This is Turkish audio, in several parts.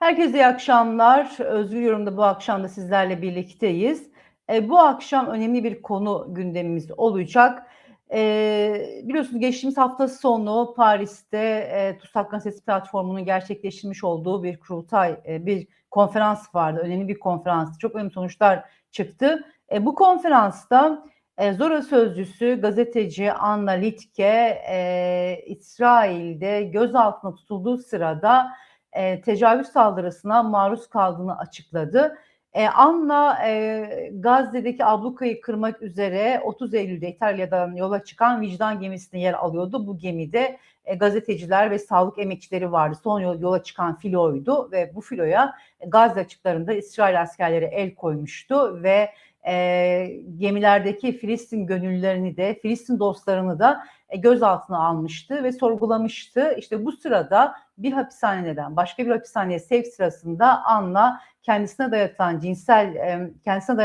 Herkese iyi akşamlar. Özgür Yorum'da bu akşam da sizlerle birlikteyiz. E, bu akşam önemli bir konu gündemimiz olacak. E, biliyorsunuz geçtiğimiz hafta sonu Paris'te e, TUSAK Gazetesi platformunun gerçekleştirmiş olduğu bir kurultay, e, bir konferans vardı. Önemli bir konferans. Çok önemli sonuçlar çıktı. E, bu konferansta e, Zora sözcüsü gazeteci Anna Litke e, İsrail'de gözaltına tutulduğu sırada e, tecavüz saldırısına maruz kaldığını açıkladı. E, Anna e, Gazze'deki ablukayı kırmak üzere 30 Eylül'de İtalya'dan yola çıkan vicdan gemisine yer alıyordu. Bu gemide e, gazeteciler ve sağlık emekçileri vardı. Son yola çıkan filoydu ve bu filoya e, Gazze açıklarında İsrail askerleri el koymuştu ve e, gemilerdeki Filistin gönüllülerini de Filistin dostlarını da e, gözaltına almıştı ve sorgulamıştı. İşte bu sırada bir hapishaneden başka bir hapishaneye sevk sırasında Anna kendisine dayatılan cinsel kendisine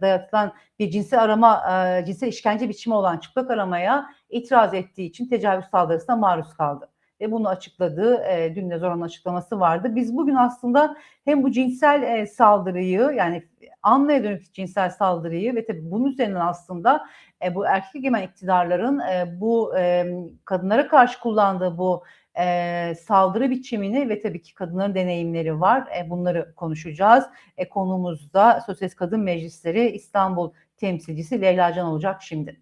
dayatılan bir cinsel arama e, cinsel işkence biçimi olan çıplak aramaya itiraz ettiği için tecavüz saldırısına maruz kaldı ve bunu açıkladığı e, dün de Zoran açıklaması vardı. Biz bugün aslında hem bu cinsel e, saldırıyı yani Anla'ya dönük cinsel saldırıyı ve tabii bunun üzerinden aslında e, bu erkek egemen iktidarların e, bu e, kadınlara karşı kullandığı bu e, saldırı biçimini ve tabii ki kadınların deneyimleri var. E, bunları konuşacağız. E, konumuzda Sosyalist Kadın Meclisleri İstanbul temsilcisi Leyla Can olacak şimdi.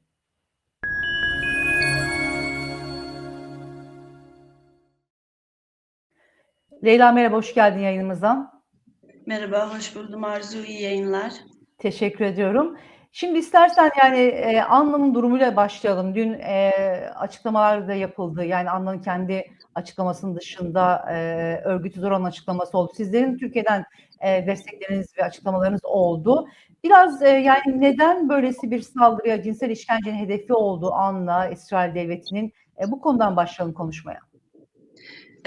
Leyla merhaba, hoş geldin yayınımıza. Merhaba, hoş buldum Arzu, iyi yayınlar. Teşekkür ediyorum. Şimdi istersen yani e, Anna'nın durumuyla başlayalım. Dün e, açıklamalar da yapıldı. Yani Anna'nın kendi açıklamasının dışında e, örgütü Zoran açıklaması oldu. Sizlerin Türkiye'den e, destekleriniz ve açıklamalarınız oldu. Biraz e, yani neden böylesi bir saldırıya, cinsel işkencenin hedefi oldu Anna, İsrail Devleti'nin? E, bu konudan başlayalım konuşmaya.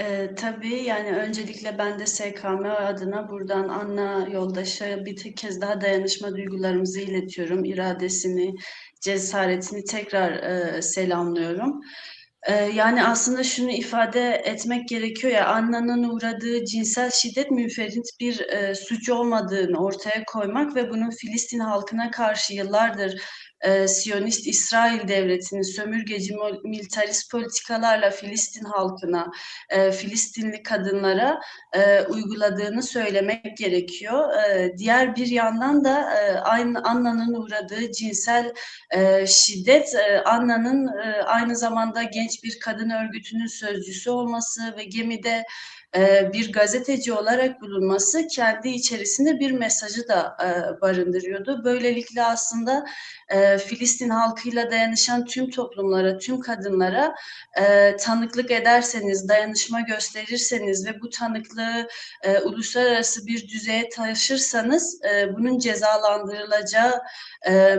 Ee, tabii yani öncelikle ben de SKM adına buradan Anna yoldaşa bir kez daha dayanışma duygularımızı iletiyorum. İradesini, cesaretini tekrar e, selamlıyorum. E, yani aslında şunu ifade etmek gerekiyor ya Anna'nın uğradığı cinsel şiddet müferit bir e, suç olmadığını ortaya koymak ve bunun Filistin halkına karşı yıllardır e, Siyonist İsrail devletinin sömürgeci militarist politikalarla Filistin halkına, e, Filistinli kadınlara e, uyguladığını söylemek gerekiyor. E, diğer bir yandan da e, aynı Anna'nın uğradığı cinsel e, şiddet, e, Anna'nın e, aynı zamanda genç bir kadın örgütünün sözcüsü olması ve gemide e, bir gazeteci olarak bulunması kendi içerisinde bir mesajı da e, barındırıyordu. Böylelikle aslında e, Filistin halkıyla dayanışan tüm toplumlara, tüm kadınlara tanıklık ederseniz, dayanışma gösterirseniz ve bu tanıklığı uluslararası bir düzeye taşırsanız bunun cezalandırılacağı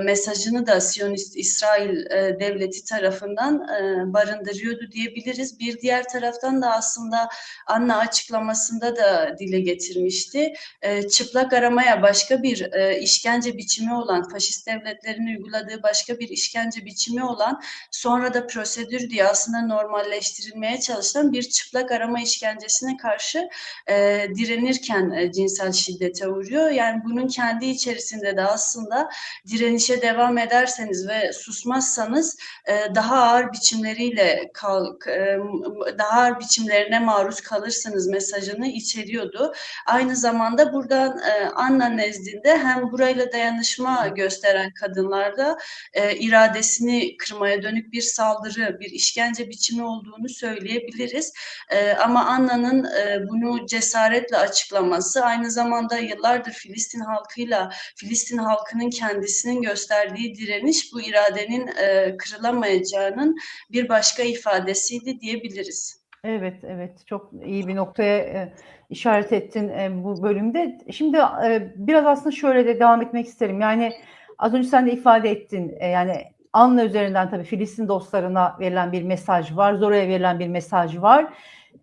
mesajını da Siyonist İsrail devleti tarafından barındırıyordu diyebiliriz. Bir diğer taraftan da aslında Anna açıklamasında da dile getirmişti. E, çıplak aramaya başka bir e, işkence biçimi olan, faşist devletlerin uyguladığı başka bir işkence biçimi olan, sonra da prosedür diye aslında normalleştirilmeye çalışılan bir çıplak arama işkencesine karşı e, direnirken e, cinsel şiddete uğruyor. Yani bunun kendi içerisinde de aslında direnişe devam ederseniz ve susmazsanız daha ağır biçimleriyle kalk, e, daha ağır biçimlerine maruz kalırsınız yaptığınız mesajını içeriyordu. Aynı zamanda buradan e, Anna nezdinde hem burayla dayanışma gösteren kadınlarda e, iradesini kırmaya dönük bir saldırı, bir işkence biçimi olduğunu söyleyebiliriz. E, ama Anna'nın e, bunu cesaretle açıklaması aynı zamanda yıllardır Filistin halkıyla, Filistin halkının kendisinin gösterdiği direniş bu iradenin e, kırılamayacağının bir başka ifadesiydi diyebiliriz. Evet, evet. Çok iyi bir noktaya e, işaret ettin e, bu bölümde. Şimdi e, biraz aslında şöyle de devam etmek isterim. Yani az önce sen de ifade ettin. E, yani Anla üzerinden tabii Filistin dostlarına verilen bir mesaj var. Zora'ya verilen bir mesaj var.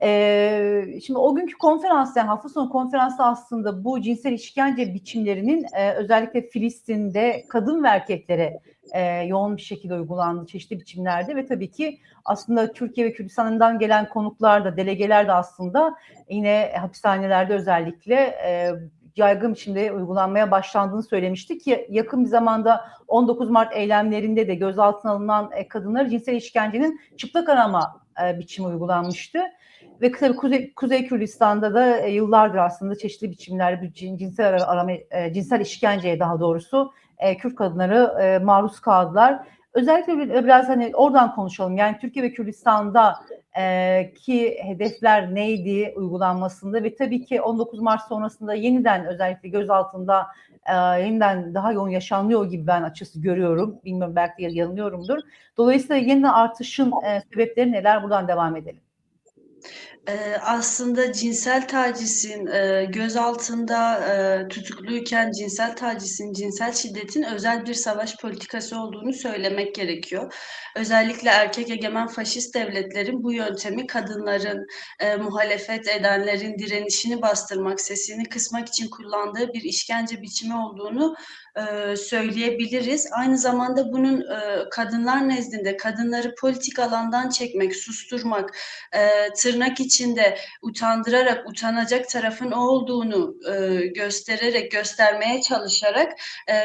Ee, şimdi o günkü konferansta, yani hafta sonu konferansta aslında bu cinsel işkence biçimlerinin e, özellikle Filistin'de kadın ve erkeklere e, yoğun bir şekilde uygulandı çeşitli biçimlerde ve tabii ki aslında Türkiye ve Kürdistan'dan gelen konuklar da, delegeler de aslında yine hapishanelerde özellikle e, yaygın biçimde uygulanmaya başlandığını söylemişti ki yakın bir zamanda 19 Mart eylemlerinde de gözaltına alınan e, kadınları cinsel işkencenin çıplak arama e, biçimi uygulanmıştı. Ve tabii Kuzey, Kuzey Kürdistan'da da e, yıllardır aslında çeşitli biçimlerde bir cin- cinsel arama, e, cinsel işkenceye daha doğrusu e, Kürt kadınları e, maruz kaldılar. Özellikle bir- biraz hani oradan konuşalım. Yani Türkiye ve Kürdistan'da ki hedefler neydi uygulanmasında ve tabii ki 19 Mart sonrasında yeniden özellikle gözaltında yeniden daha yoğun yaşanıyor gibi ben açısı görüyorum. Bilmiyorum belki yanılıyorumdur. Dolayısıyla yeniden artışın sebepleri neler? Buradan devam edelim. Ee, aslında cinsel tacizin e, gözaltında e, tutukluyken cinsel tacizin, cinsel şiddetin özel bir savaş politikası olduğunu söylemek gerekiyor. Özellikle erkek egemen faşist devletlerin bu yöntemi kadınların, e, muhalefet edenlerin direnişini bastırmak, sesini kısmak için kullandığı bir işkence biçimi olduğunu e, söyleyebiliriz. Aynı zamanda bunun e, kadınlar nezdinde kadınları politik alandan çekmek, susturmak, e, tırnak içinde utandırarak, utanacak tarafın olduğunu e, göstererek, göstermeye çalışarak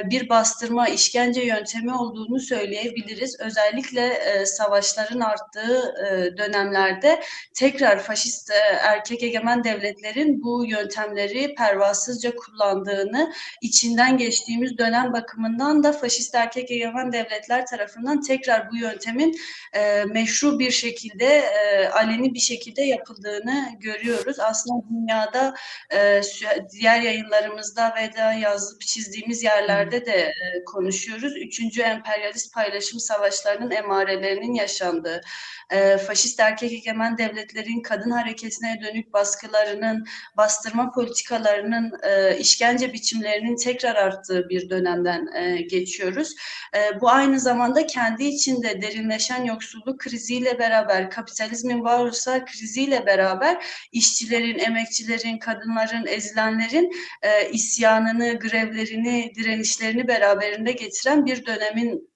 bir bastırma, işkence yöntemi olduğunu söyleyebiliriz. Özellikle savaşların arttığı dönemlerde tekrar faşist erkek egemen devletlerin bu yöntemleri pervasızca kullandığını, içinden geçtiğimiz dönem bakımından da faşist erkek egemen devletler tarafından tekrar bu yöntemin e, meşru bir şekilde, e, aleni bir şekilde yapıldığını görüyoruz. Aslında dünyada e, diğer yayınlarımızda ve de yazıp çizdiğimiz yerlerde de e, konuşuyoruz. Üçüncü emperyalist paylaşım savaşlarının emarelerinin yaşandığı, e, faşist erkek egemen devletlerin kadın hareketine dönük baskılarının, bastırma politikalarının, e, işkence biçimlerinin tekrar arttığı bir dönemden e, geçiyoruz. E, bu aynı zamanda kendi içinde derinleşen yoksulluk kriziyle beraber, kapitalizmin varoluşsal kriziyle beraber işçilerin, emekçilerin, kadınların, ezilenlerin isyanını, grevlerini, direnişlerini beraberinde getiren bir dönemin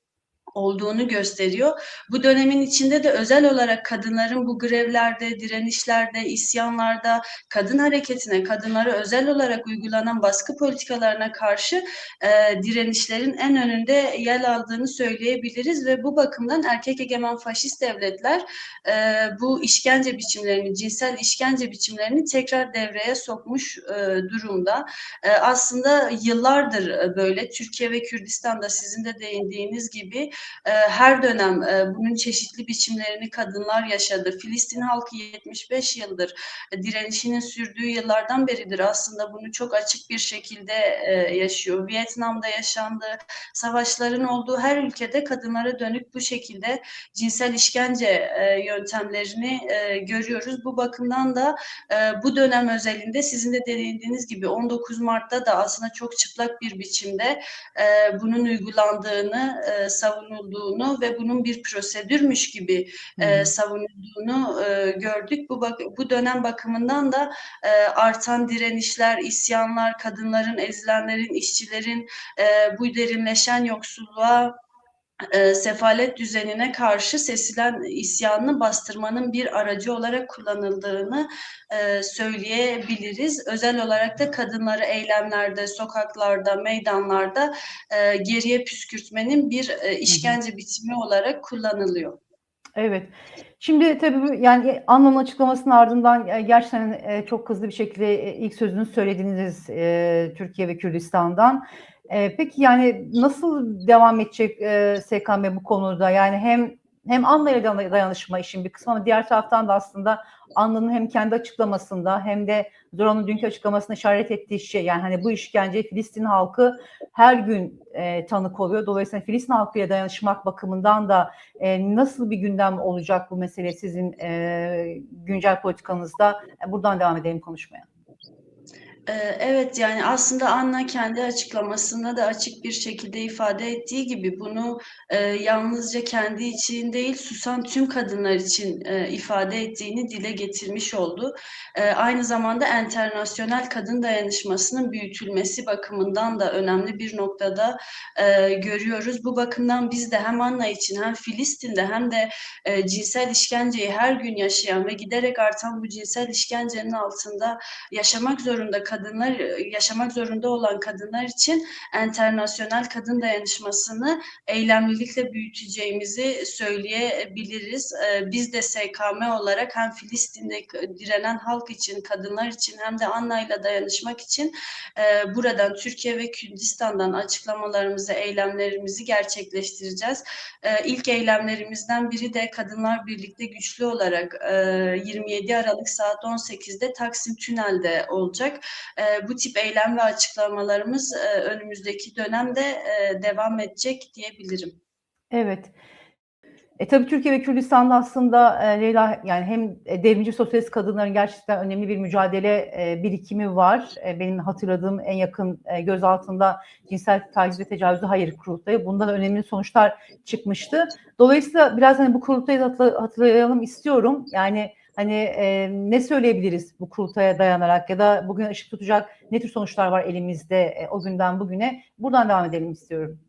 olduğunu gösteriyor. Bu dönemin içinde de özel olarak kadınların bu grevlerde, direnişlerde, isyanlarda, kadın hareketine, kadınlara özel olarak uygulanan baskı politikalarına karşı e, direnişlerin en önünde yer aldığını söyleyebiliriz ve bu bakımdan erkek egemen faşist devletler e, bu işkence biçimlerini, cinsel işkence biçimlerini tekrar devreye sokmuş e, durumda. E, aslında yıllardır e, böyle Türkiye ve Kürdistan'da sizin de değindiğiniz gibi e, her dönem e, bunun çeşitli biçimlerini kadınlar yaşadı. Filistin halkı 75 yıldır e, direnişinin sürdüğü yıllardan beridir aslında bunu çok açık bir şekilde e, yaşıyor. Vietnam'da yaşandı, savaşların olduğu her ülkede kadınlara dönük bu şekilde cinsel işkence e, yöntemlerini e, görüyoruz. Bu bakımdan da e, bu dönem özelinde sizin de değindiğiniz gibi 19 Mart'ta da aslında çok çıplak bir biçimde e, bunun uygulandığını, e, savunulduğunu ve bunun bir prosedürmüş gibi e, savunulduğunu e, gördük. Bu bak bu dönem bakımından da e, artan direnişler, isyanlar, kadınların, ezilenlerin, işçilerin e, bu derinleşen yoksulluğa e, sefalet düzenine karşı sesilen isyanını bastırmanın bir aracı olarak kullanıldığını e, söyleyebiliriz. Özel olarak da kadınları eylemlerde, sokaklarda, meydanlarda e, geriye püskürtmenin bir e, işkence biçimi olarak kullanılıyor. Evet. Şimdi tabii yani Anna'nın açıklamasının ardından e, gerçekten e, çok hızlı bir şekilde e, ilk sözünü söylediniz e, Türkiye ve Kürdistan'dan. E, peki yani nasıl devam edecek e, SKM bu konuda? Yani hem hem Anna ile dayan- dayanışma işin bir kısmı ama diğer taraftan da aslında Anna'nın hem kendi açıklamasında hem de Zora'nın dünkü açıklamasında işaret ettiği şey yani hani bu işkenceye Filistin halkı her gün e, tanık oluyor. Dolayısıyla Filistin halkıyla dayanışmak bakımından da e, nasıl bir gündem olacak bu mesele sizin e, güncel politikanızda? E, buradan devam edelim konuşmaya. Ee, Evet yani aslında Anna kendi açıklamasında da açık bir şekilde ifade ettiği gibi bunu e, yalnızca kendi için değil susan tüm kadınlar için e, ifade ettiğini dile getirmiş oldu. E, aynı zamanda enternasyonel kadın dayanışmasının büyütülmesi bakımından da önemli bir noktada e, görüyoruz. Bu bakımdan biz de hem Anna için hem Filistin'de hem de e, cinsel işkenceyi her gün yaşayan ve giderek artan bu cinsel işkencenin altında yaşamak zorunda kadınlar yaşamak zorunda olan kadınlar için enternasyonel kadın dayanışmasını eylemlilikle büyüteceğimizi söyleyebiliriz. Ee, Biz de SKM olarak hem Filistin'de direnen halk için, kadınlar için hem de Anna'yla dayanışmak için e, buradan Türkiye ve Kürdistan'dan açıklamalarımızı, eylemlerimizi gerçekleştireceğiz. İlk eylemlerimizden biri de Kadınlar Birlikte Güçlü olarak e, 27 Aralık saat 18'de Taksim Tünel'de olacak. E, bu tip eylem ve açıklamalarımız e, önümüzdeki dönemde e, devam edecek diyebilirim. Evet. E tabii Türkiye ve Kürdistan'da aslında e, Leyla yani hem e, devrimci sosyalist kadınların gerçekten önemli bir mücadele e, birikimi var. E, benim hatırladığım en yakın e, gözaltında cinsel taciz ve tecavüzü hayır kurultayı. Bundan önemli sonuçlar çıkmıştı. Dolayısıyla biraz hani bu kurultayı hatırla- hatırlayalım istiyorum. Yani hani e, ne söyleyebiliriz bu kurultaya dayanarak ya da bugün ışık tutacak ne tür sonuçlar var elimizde e, o günden bugüne? Buradan devam edelim istiyorum.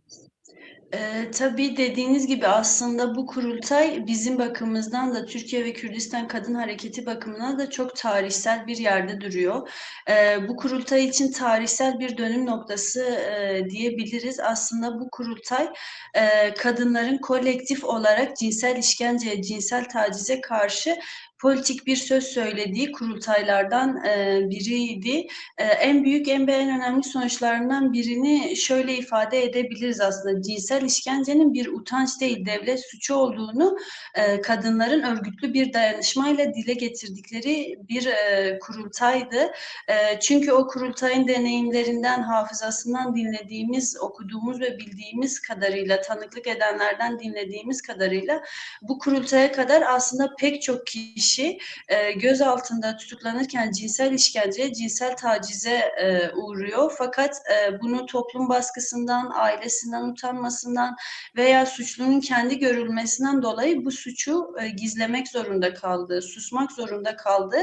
Ee, tabii dediğiniz gibi aslında bu kurultay bizim bakımımızdan da Türkiye ve Kürdistan Kadın Hareketi bakımından da çok tarihsel bir yerde duruyor. Ee, bu kurultay için tarihsel bir dönüm noktası e, diyebiliriz. Aslında bu kurultay e, kadınların kolektif olarak cinsel işkenceye, cinsel tacize karşı politik bir söz söylediği kurultaylardan e, biriydi. E, en büyük, en, en önemli sonuçlarından birini şöyle ifade edebiliriz aslında. Cinsel işkencenin bir utanç değil, devlet suçu olduğunu e, kadınların örgütlü bir dayanışmayla dile getirdikleri bir e, kurultaydı. E, çünkü o kurultayın deneyimlerinden, hafızasından dinlediğimiz, okuduğumuz ve bildiğimiz kadarıyla, tanıklık edenlerden dinlediğimiz kadarıyla bu kurultaya kadar aslında pek çok kişi e, göz altında tutuklanırken cinsel işkenceye, cinsel tacize e, uğruyor. Fakat e, bunu toplum baskısından, ailesinden utanmasından veya suçlunun kendi görülmesinden dolayı bu suçu e, gizlemek zorunda kaldı, susmak zorunda kaldı.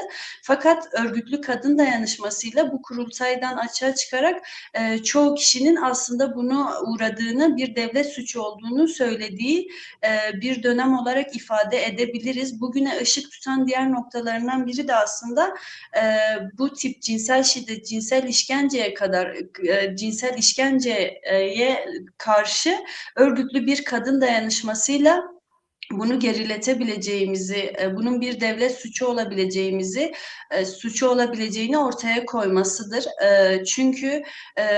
Fakat örgütlü kadın dayanışmasıyla bu kurultaydan açığa çıkarak e, çoğu kişinin aslında bunu uğradığını, bir devlet suçu olduğunu söylediği e, bir dönem olarak ifade edebiliriz. Bugüne ışık tutan diğer noktalarından biri de aslında e, bu tip cinsel şiddet, cinsel işkenceye kadar e, cinsel işkenceye karşı örgütlü bir kadın dayanışmasıyla bunu geriletebileceğimizi, e, bunun bir devlet suçu olabileceğimizi, e, suçu olabileceğini ortaya koymasıdır. E, çünkü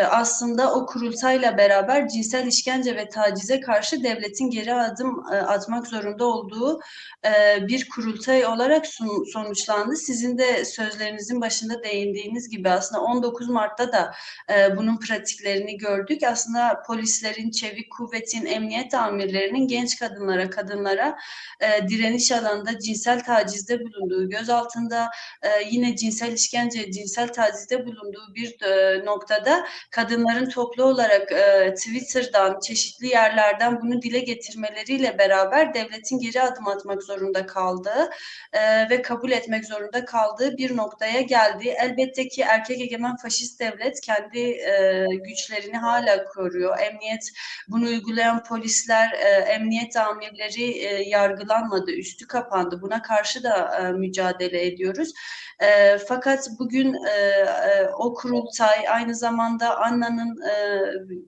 aslında o kurultayla beraber cinsel işkence ve tacize karşı devletin geri adım atmak zorunda olduğu bir kurultay olarak sonuçlandı. Sizin de sözlerinizin başında değindiğiniz gibi aslında 19 Mart'ta da bunun pratiklerini gördük. Aslında polislerin, çevik kuvvetin, emniyet amirlerinin genç kadınlara, kadınlara e, direniş alanında cinsel tacizde bulunduğu, gözaltında e, yine cinsel işkence, cinsel tacizde bulunduğu bir e, noktada kadınların toplu olarak e, Twitter'dan, çeşitli yerlerden bunu dile getirmeleriyle beraber devletin geri adım atmak zorunda kaldığı e, ve kabul etmek zorunda kaldığı bir noktaya geldi. Elbette ki erkek egemen faşist devlet kendi e, güçlerini hala koruyor. Emniyet bunu uygulayan polisler, e, emniyet amirleri e, yargılanmadı, üstü kapandı. Buna karşı da e, mücadele ediyoruz. E, fakat bugün e, e, o kurultay aynı zamanda Anna'nın e,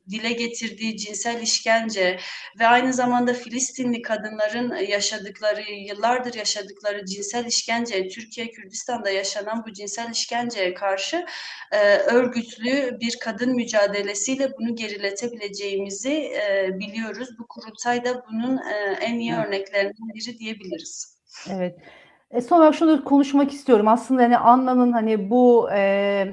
dile getirdiği cinsel işkence ve aynı zamanda Filistinli kadınların yaşadıkları, yıllardır yaşadıkları cinsel işkence, Türkiye, Kürdistan'da yaşanan bu cinsel işkenceye karşı e, örgütlü bir kadın mücadelesiyle bunu geriletebileceğimizi e, biliyoruz. Bu kurultay da bunun e, en iyi örneklerinden biri diyebiliriz. Evet. E, son olarak şunu konuşmak istiyorum. Aslında hani Anna'nın hani bu e,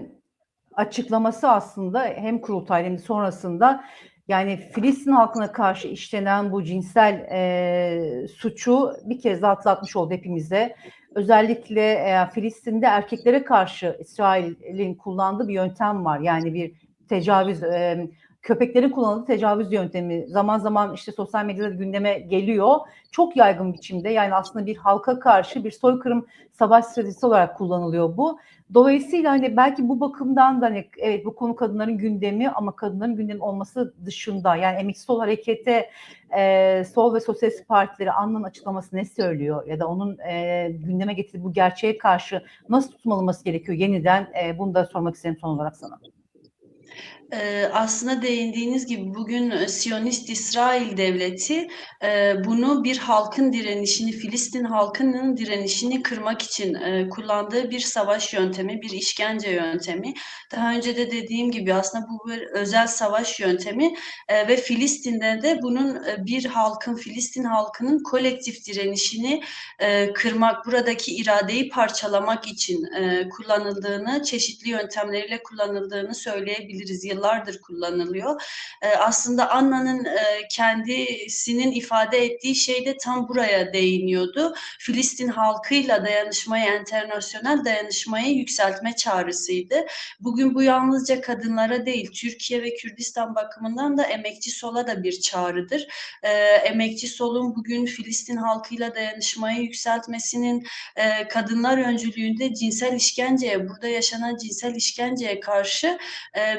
açıklaması aslında hem kurultay hem sonrasında Yani Filistin halkına karşı işlenen bu cinsel e, suçu bir kez daha hatırlatmış oldu hepimize. Özellikle e, Filistin'de erkeklere karşı İsrail'in kullandığı bir yöntem var. Yani bir tecavüz, e, köpeklerin kullandığı tecavüz yöntemi zaman zaman işte sosyal medyada gündeme geliyor. Çok yaygın biçimde yani aslında bir halka karşı bir soykırım savaş stratejisi olarak kullanılıyor bu. Dolayısıyla hani belki bu bakımdan da hani evet bu konu kadınların gündemi ama kadınların gündemi olması dışında yani Emekçi Sol Hareket'e e, Sol ve Sosyalist Partileri Anna'nın açıklaması ne söylüyor ya da onun e, gündeme getirdiği bu gerçeğe karşı nasıl tutulması gerekiyor yeniden e, bunu da sormak isterim son olarak sana. Ee, aslında değindiğiniz gibi bugün e, Siyonist İsrail devleti e, bunu bir halkın direnişini, Filistin halkının direnişini kırmak için e, kullandığı bir savaş yöntemi, bir işkence yöntemi. Daha önce de dediğim gibi aslında bu bir özel savaş yöntemi e, ve Filistin'de de bunun e, bir halkın, Filistin halkının kolektif direnişini e, kırmak, buradaki iradeyi parçalamak için e, kullanıldığını, çeşitli yöntemleriyle kullanıldığını söyleyebiliriz. Yıllardır kullanılıyor. E, aslında Anna'nın e, kendisinin ifade ettiği şey de tam buraya değiniyordu. Filistin halkıyla dayanışmayı, internasyonel dayanışmayı yükseltme çağrısıydı. Bugün bu yalnızca kadınlara değil, Türkiye ve Kürdistan bakımından da emekçi sola da bir çağrıdır. E, emekçi solun bugün Filistin halkıyla dayanışmayı yükseltmesinin e, kadınlar öncülüğünde cinsel işkenceye, burada yaşanan cinsel işkenceye karşı e,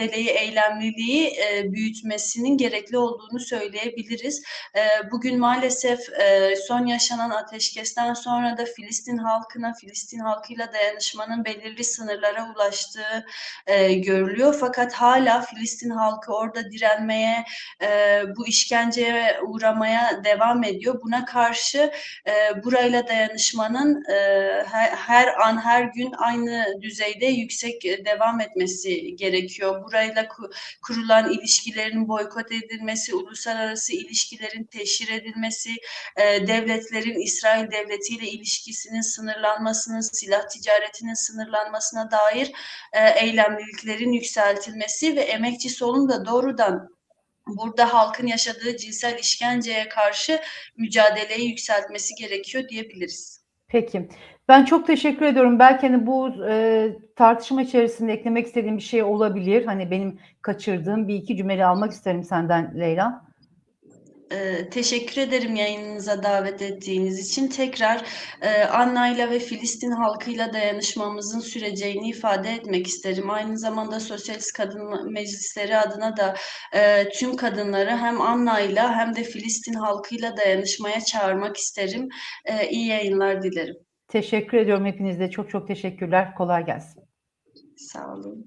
mücadeleyi, eylemliliği e, büyütmesinin gerekli olduğunu söyleyebiliriz. E, bugün maalesef e, son yaşanan ateşkesten sonra da Filistin halkına, Filistin halkıyla dayanışmanın belirli sınırlara ulaştığı e, görülüyor. Fakat hala Filistin halkı orada direnmeye, e, bu işkenceye uğramaya devam ediyor. Buna karşı e, burayla dayanışmanın e, her, her an, her gün aynı düzeyde yüksek e, devam etmesi gerekiyor. Burayla ku- kurulan ilişkilerin boykot edilmesi, uluslararası ilişkilerin teşhir edilmesi, e, devletlerin İsrail devletiyle ilişkisinin sınırlanmasının, silah ticaretinin sınırlanmasına dair e, eylemliliklerin yükseltilmesi ve emekçi solun da doğrudan burada halkın yaşadığı cinsel işkenceye karşı mücadeleyi yükseltmesi gerekiyor diyebiliriz. Peki. Ben çok teşekkür ediyorum. Belki hani bu e, tartışma içerisinde eklemek istediğim bir şey olabilir. Hani benim kaçırdığım bir iki cümle almak isterim senden Leyla. Ee, teşekkür ederim yayınınıza davet ettiğiniz için. Tekrar e, Anna'yla ve Filistin halkıyla dayanışmamızın süreceğini ifade etmek isterim. Aynı zamanda Sosyalist Kadın Meclisleri adına da e, tüm kadınları hem Anna'yla hem de Filistin halkıyla dayanışmaya çağırmak isterim. E, iyi yayınlar dilerim. Teşekkür ediyorum hepinize. Çok çok teşekkürler. Kolay gelsin. Sağ olun.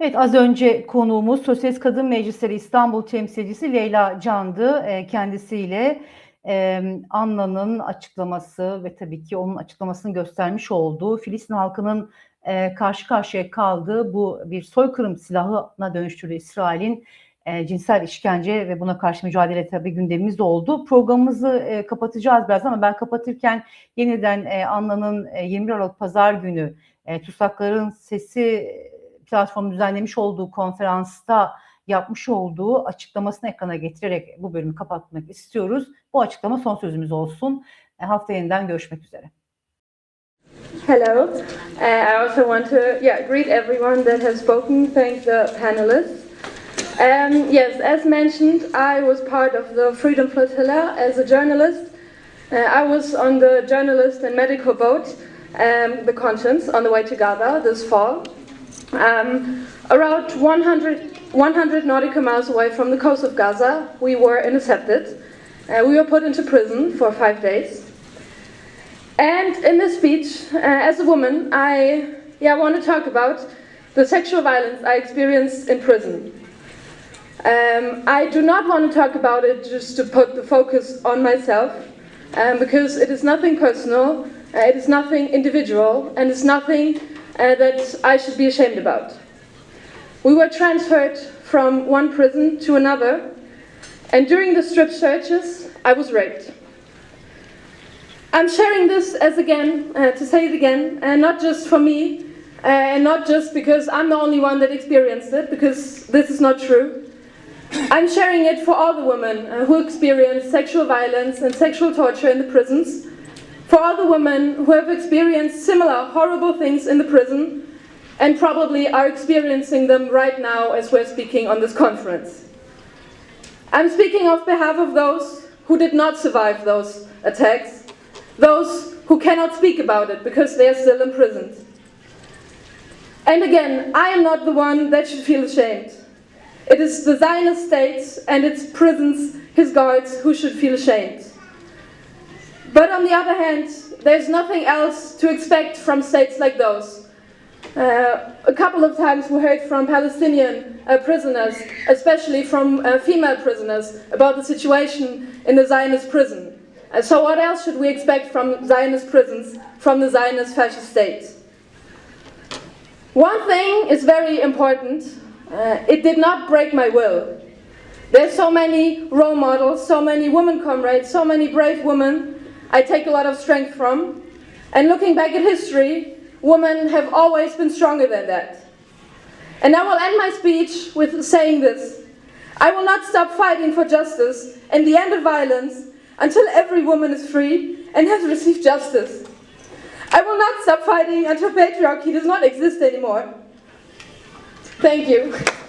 Evet az önce konuğumuz Sosyalist Kadın Meclisleri İstanbul temsilcisi Leyla Can'dı. E, kendisiyle e, Anna'nın açıklaması ve tabii ki onun açıklamasını göstermiş olduğu Filistin halkının e, karşı karşıya kaldığı bu bir soykırım silahına dönüştürdüğü İsrail'in e, cinsel işkence ve buna karşı mücadele tabii gündemimizde oldu. Programımızı e, kapatacağız biraz ama ben kapatırken yeniden e, Anna'nın e, 21 Aralık Pazar günü e, Tutsakların Sesi platformu düzenlemiş olduğu konferansta yapmış olduğu açıklamasını ekrana getirerek bu bölümü kapatmak istiyoruz. Bu açıklama son sözümüz olsun. E, Hafta yeniden görüşmek üzere. Hello. Uh, I also want to yeah, greet everyone that has spoken, thank the panelists. Um, yes, as mentioned, I was part of the Freedom Flotilla as a journalist. Uh, I was on the journalist and medical boat, um, the Conscience, on the way to Gaza this fall. Um, around 100, 100 nautical miles away from the coast of Gaza, we were intercepted. Uh, we were put into prison for five days. And in this speech, uh, as a woman, I yeah, want to talk about the sexual violence I experienced in prison. Um, I do not want to talk about it just to put the focus on myself, um, because it is nothing personal, uh, it is nothing individual, and it's nothing uh, that I should be ashamed about. We were transferred from one prison to another, and during the strip searches, I was raped. I'm sharing this as again, uh, to say it again, and not just for me, and not just because I'm the only one that experienced it, because this is not true. I'm sharing it for all the women who experience sexual violence and sexual torture in the prisons, for all the women who have experienced similar horrible things in the prison and probably are experiencing them right now as we're speaking on this conference. I'm speaking on behalf of those who did not survive those attacks, those who cannot speak about it because they are still imprisoned. And again, I am not the one that should feel ashamed. It is the Zionist state and its prisons, his guards, who should feel ashamed. But on the other hand, there's nothing else to expect from states like those. Uh, a couple of times we heard from Palestinian uh, prisoners, especially from uh, female prisoners, about the situation in the Zionist prison. Uh, so, what else should we expect from Zionist prisons, from the Zionist fascist state? One thing is very important uh, it did not break my will. There's so many role models, so many women comrades, so many brave women I take a lot of strength from. And looking back at history, women have always been stronger than that. And I will end my speech with saying this I will not stop fighting for justice and the end of violence until every woman is free and has received justice. I will not stop fighting until patriarchy does not exist anymore. Thank you.